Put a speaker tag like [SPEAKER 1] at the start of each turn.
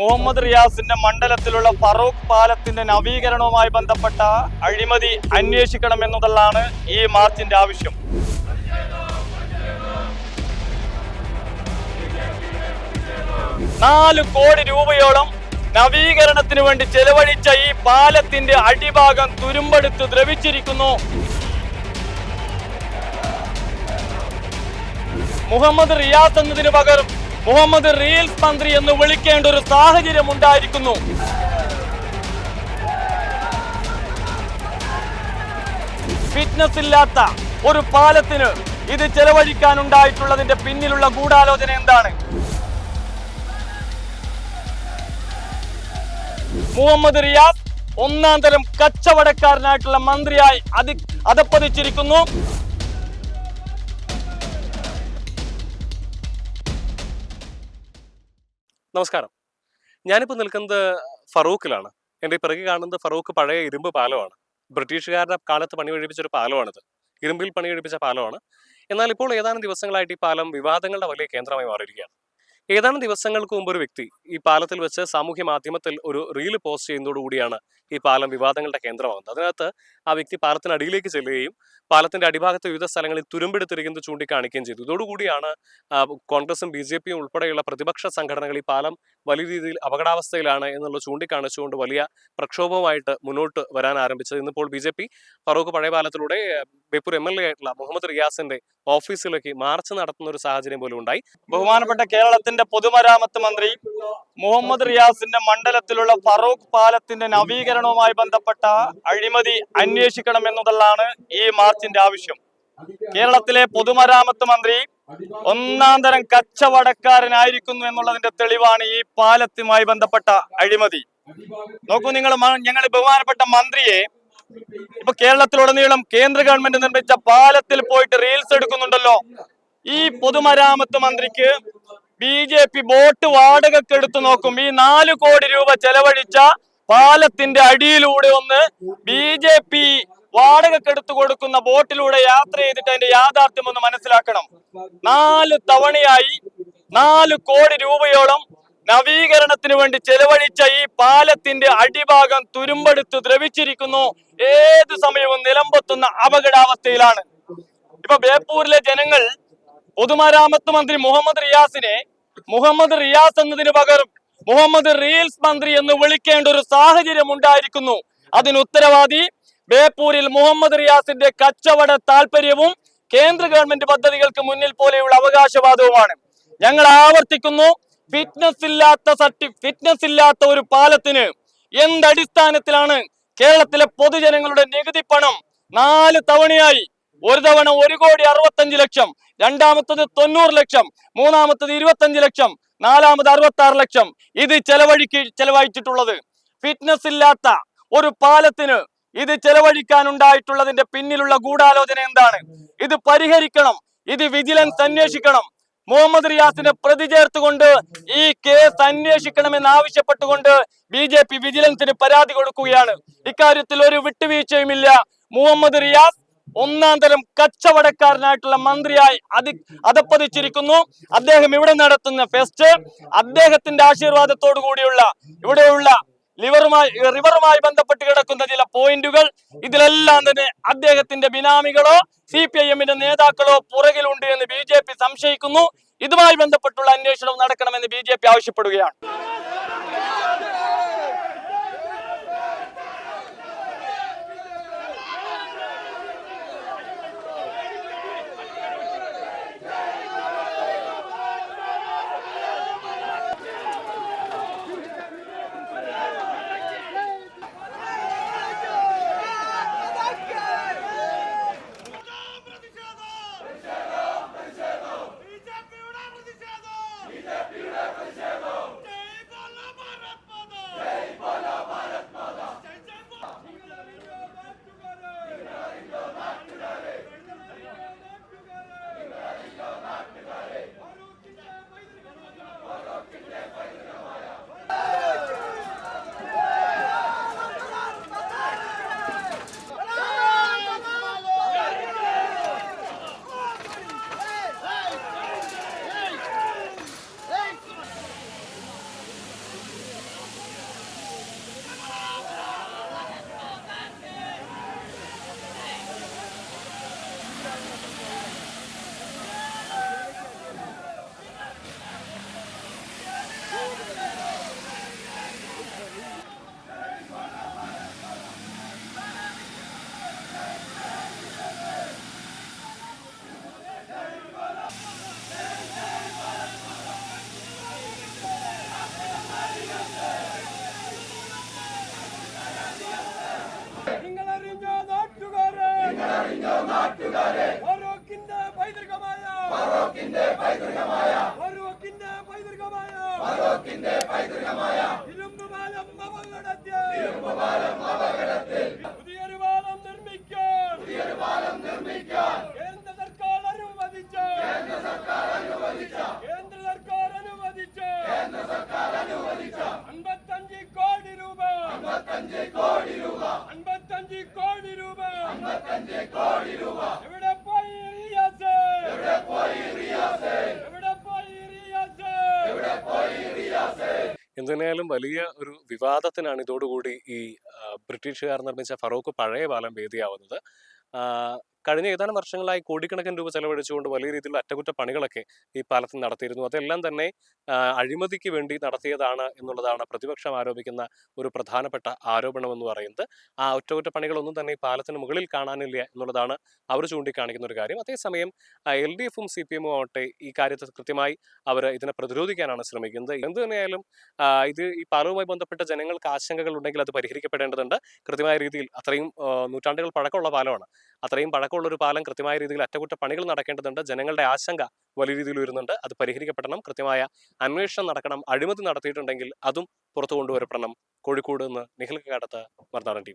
[SPEAKER 1] മുഹമ്മദ് റിയാസിന്റെ മണ്ഡലത്തിലുള്ള ഫറൂഖ് പാലത്തിന്റെ നവീകരണവുമായി ബന്ധപ്പെട്ട അഴിമതി അന്വേഷിക്കണം എന്നതാണ് ഈ മാർച്ചിന്റെ ആവശ്യം. നാല് കോടി രൂപയോളം നവീകരണത്തിന് വേണ്ടി ചെലവഴിച്ച ഈ പാലത്തിന്റെ അടിഭാഗം തുരുമ്പെടുത്ത് ദ്രവിച്ചിരിക്കുന്നു. മുഹമ്മദ് റിയാസ് എന്നതിന് പകരം മുഹമ്മദ് റീൽസ് മന്ത്രി എന്ന് വിളിക്കേണ്ട ഒരു സാഹചര്യം ഉണ്ടായിരിക്കുന്നു. ഫിറ്റ്നസ് ഇല്ലാത്ത ഒരു പാലത്തിന് ഇത് ചെലവഴിക്കാനുണ്ടായിട്ടുള്ളതിന്റെ പിന്നിലുള്ള ഗൂഢാലോചന എന്താണ്? മുഹമ്മദ് റിയാസ് ഒന്നാം തരം കച്ചവടക്കാരനായിട്ടുള്ള മന്ത്രിയായി അതി അതപ്പതിച്ചിരിക്കുന്നു
[SPEAKER 2] നമസ്കാരം. ഞാനിപ്പോൾ നിൽക്കുന്നത് ഫറൂഖിലാണ്. എന്റെ ഈ പിറകെ കാണുന്നത് ഫറൂഖ് പഴയ ഇരുമ്പ് പാലമാണ്. ബ്രിട്ടീഷുകാരുടെ കാലത്ത് പണി കഴിപ്പിച്ച ഒരു പാലമാണിത്. ഇരുമ്പിൽ പണി കഴിപ്പിച്ച പാലമാണ്. എന്നാൽ ഇപ്പോൾ ഏതാനും ദിവസങ്ങളായിട്ട് ഈ പാലം വിവാദങ്ങളുടെ വലിയ കേന്ദ്രമായി മാറിയിരിക്കുകയാണ്. ഏതാനും ദിവസങ്ങൾക്ക് മുമ്പ് ഒരു വ്യക്തി ഈ പാലത്തിൽ വെച്ച് സാമൂഹ്യ മാധ്യമത്തിൽ ഒരു റീൽ പോസ്റ്റ് ചെയ്യുന്നതോടുകൂടിയാണ് ഈ പാലം വിവാദങ്ങളുടെ കേന്ദ്രമാകുന്നത്. അതിനകത്ത് ആ വ്യക്തി പാലത്തിനടിയിലേക്ക് ചെല്ലുകയും പാലത്തിന്റെ അടിഭാഗത്ത് വിവിധ സ്ഥലങ്ങളിൽ തുരുമ്പെടുത്തിരിക്കുന്നത് ചൂണ്ടിക്കാണിക്കുകയും ചെയ്തു. ഇതോടുകൂടിയാണ് കോൺഗ്രസും ബി ജെ പിയും ഉൾപ്പെടെയുള്ള പ്രതിപക്ഷ സംഘടനകൾ ഈ പാലം വലിയ രീതിയിൽ അപകടാവസ്ഥയിലാണ് എന്നുള്ളത് ചൂണ്ടിക്കാണിച്ചുകൊണ്ട് വലിയ പ്രക്ഷോഭവുമായിട്ട് മുന്നോട്ട് വരാൻ ആരംഭിച്ചത്. ഇന്നിപ്പോൾ ബി ജെ പി ഫറൂഖ് പഴയപാലത്തിലൂടെ ബേപ്പൂർ എം എൽ എ ആയിട്ടുള്ള മുഹമ്മദ് റിയാസിന്റെ ഓഫീസിലേക്ക് മാർച്ച് നടത്തുന്ന ഒരു സാഹചര്യം പോലും ഉണ്ടായി.
[SPEAKER 1] ബഹുമാനപ്പെട്ട കേരളത്തിന്റെ പൊതുമരാമത്ത് മന്ത്രി മുഹമ്മദ് റിയാസിന്റെ മണ്ഡലത്തിലുള്ള ഫറൂഖ് പാലത്തിന്റെ നവീകരണവുമായി ബന്ധപ്പെട്ട അഴിമതി അന്വേഷിക്കണം എന്നതല്ലാണ് ഈ മാർച്ചിന്റെ ആവശ്യം. കേരളത്തിലെ പൊതുമരാമത്ത് മന്ത്രി ഒന്നാം തരം കച്ചവടക്കാരനായിരിക്കുന്നു എന്നുള്ളതിന്റെ തെളിവാണ് ഈ പാലത്തുമായി ബന്ധപ്പെട്ട അഴിമതി. നോക്കൂ നിങ്ങൾ ഞങ്ങൾ ബഹുമാനപ്പെട്ട മന്ത്രിയെ ഇപ്പൊ കേരളത്തിലുടനീളം കേന്ദ്ര ഗവൺമെന്റ് നിർമ്മിച്ച പാലത്തിൽ പോയിട്ട് റീൽസ് എടുക്കുന്നുണ്ടല്ലോ. ഈ പൊതുമരാമത്ത് മന്ത്രിക്ക് ബി ജെ പി ബോട്ട് വാടകയ്ക്ക് എടുത്തു നോക്കും. ഈ നാല് കോടി രൂപ ചെലവഴിച്ച പാലത്തിന്റെ അടിയിലൂടെ ഒന്ന് ബി ജെ പി വാടകയ്ക്ക് എടുത്തു കൊടുക്കുന്ന ബോട്ടിലൂടെ യാത്ര ചെയ്തിട്ട് അതിന്റെ യാഥാർത്ഥ്യം ഒന്ന് മനസ്സിലാക്കണം. നാല് തവണയായി നാല് കോടി രൂപയോളം നവീകരണത്തിന് വേണ്ടി ചെലവഴിച്ച ഈ പാലത്തിന്റെ അടിഭാഗം തുരുമ്പെടുത്ത് ദ്രവിച്ചിരിക്കുന്നു. ഏത് സമയവും നിലമ്പത്തുന്ന അപകടാവസ്ഥയിലാണ്. ഇപ്പൊ ബേപ്പൂരിലെ ജനങ്ങൾ പൊതുമരാമത്ത് മന്ത്രി മുഹമ്മദ് റിയാസിനെ മുഹമ്മദ് റിയാസ് എന്നതിന് പകരം മുഹമ്മദ് റീൽസ് മന്ത്രി എന്ന് വിളിക്കേണ്ട ഒരു സാഹചര്യം ഉണ്ടായിരിക്കുന്നു. അതിന് ഉത്തരവാദി ബേപ്പൂരിൽ മുഹമ്മദ് റിയാസിന്റെ കച്ചവട താല്പര്യവും കേന്ദ്ര ഗവൺമെന്റ് പദ്ധതികൾക്ക് മുന്നിൽ പോലെയുള്ള അവകാശവാദവുമാണ്. ഞങ്ങൾ ആവർത്തിക്കുന്നു ഫിറ്റ്നസ് ഇല്ലാത്ത സർട്ടി ഫിറ്റ്നസ് ഇല്ലാത്ത ഒരു പാലത്തിന് എന്തടിസ്ഥാനത്തിലാണ് കേരളത്തിലെ പൊതുജനങ്ങളുടെ നികുതി പണം നാല് തവണയായി? ഒരു തവണ ഒരു കോടി അറുപത്തഞ്ച് ലക്ഷം രണ്ടാമത്തത് തൊണ്ണൂറ് ലക്ഷം മൂന്നാമത്തത് ഇരുപത്തഞ്ച് ലക്ഷം നാലാമത് അറുപത്തി ആറ് ലക്ഷം. ഇത് ചെലവഴിക്ക് ചെലവഴിച്ചിട്ടുള്ളത് ഫിറ്റ്നസ് ഇല്ലാത്ത ഒരു പാലത്തിന് ഇത് ചെലവഴിക്കാനുണ്ടായിട്ടുള്ളതിന്റെ പിന്നിലുള്ള ഗൂഢാലോചന എന്താണ്? ഇത് പരിഹരിക്കണം ഇത് വിജിലൻസ് അന്വേഷിക്കണം. മുഹമ്മദ് റിയാസിനെ പ്രതി ചേർത്തുകൊണ്ട് ഈ കേസ് അന്വേഷിക്കണമെന്ന് ആവശ്യപ്പെട്ടുകൊണ്ട് ബി ജെ പി വിജിലൻസിന് പരാതി കൊടുക്കുകയാണ്. ഇക്കാര്യത്തിൽ ഒരു വിട്ടുവീഴ്ചയുമില്ല. മുഹമ്മദ് റിയാസ് ഒന്നാം തരം കച്ചവടക്കാരനായിട്ടുള്ള മന്ത്രിയായി അതി അതപ്പതിച്ചിരിക്കുന്നു അദ്ദേഹം ഇവിടെ നടത്തുന്ന ഫെസ്റ്റ് അദ്ദേഹത്തിന്റെ ആശീർവാദത്തോടു കൂടിയുള്ള ഇവിടെയുള്ള ലിവറുമായി റിവറുമായി ബന്ധപ്പെട്ട് കിടക്കുന്ന പോയിന്റുകൾ. ഇതിലെല്ലാം തന്നെ അദ്ദേഹത്തിന്റെ ബിനാമികളോ സി പി ഐ എമ്മിന്റെ നേതാക്കളോ പുറകിലുണ്ട് എന്ന് ബി ജെ പി സംശയിക്കുന്നു. ഇതുമായി ബന്ധപ്പെട്ടുള്ള അന്വേഷണം നടക്കണമെന്ന് ബി ജെ പി ആവശ്യപ്പെടുകയാണ്.
[SPEAKER 3] അൻപത്തഞ്ച് കോടി രൂപ. എവിടെ പോയി റിയാസ്? എവിടെ പോയി റിയാസ്?
[SPEAKER 2] എന്തിനായാലും വലിയ ഒരു വിവാദത്തിനാണ് ഇതോടുകൂടി ഈ ബ്രിട്ടീഷുകാർ നിർമ്മിച്ച ഫറൂഖ് പഴയ പാലം വേദിയാവുന്നത്. ആ, കഴിഞ്ഞ ഏതാനും വർഷങ്ങളായി കോടിക്കണക്കിന് രൂപ ചെലവഴിച്ചുകൊണ്ട് വലിയ രീതിയിലുള്ള അറ്റകുറ്റപ്പണികളൊക്കെ ഈ പാലത്തിൽ നടത്തിയിരുന്നു. അതെല്ലാം തന്നെ അഴിമതിക്ക് വേണ്ടി നടത്തിയതാണ് എന്നുള്ളതാണ് പ്രതിപക്ഷം ആരോപിക്കുന്ന ഒരു പ്രധാനപ്പെട്ട ആരോപണം എന്ന് പറയുന്നത്. ആ അറ്റകുറ്റപ്പണികളൊന്നും തന്നെ ഈ പാലത്തിന് മുകളിൽ കാണാനില്ല എന്നുള്ളതാണ് അവർ ചൂണ്ടിക്കാണിക്കുന്ന ഒരു കാര്യം. അതേസമയം എൽ ഡി എഫും സി പി എമ്മും ആവട്ടെ ഈ കാര്യത്തെ കൃത്യമായി അവർ ഇതിനെ പ്രതിരോധിക്കാനാണ് ശ്രമിക്കുന്നത്. എന്ത് തന്നെയായാലും ഇത് ഈ പാലവുമായി ബന്ധപ്പെട്ട ജനങ്ങൾക്ക് ആശങ്കകൾ ഉണ്ടെങ്കിൽ അത് പരിഹരിക്കപ്പെടേണ്ടതുണ്ട്. കൃത്യമായ രീതിയിൽ അത്രയും നൂറ്റാണ്ടുകൾ പഴക്കമുള്ള പാലമാണ്. അത്രയും പഴക്കമുള്ള ഒരു പാലം കൃത്യമായ രീതിയിൽ അറ്റകുറ്റപ്പണികൾ നടക്കേണ്ടതുണ്ട്. ജനങ്ങളുടെ ആശങ്ക വലിയ രീതിയിൽ വരുന്നുണ്ട് അത് പരിഹരിക്കപ്പെടണം. കൃത്യമായ അന്വേഷണം നടക്കണം. അഴിമതി നടത്തിയിട്ടുണ്ടെങ്കിൽ അതും പുറത്തു കൊണ്ടുവരപ്പെടണം. കോഴിക്കോട് നിന്ന് നിഖിൽ കാടത്ത് മറുനാടൻ ടി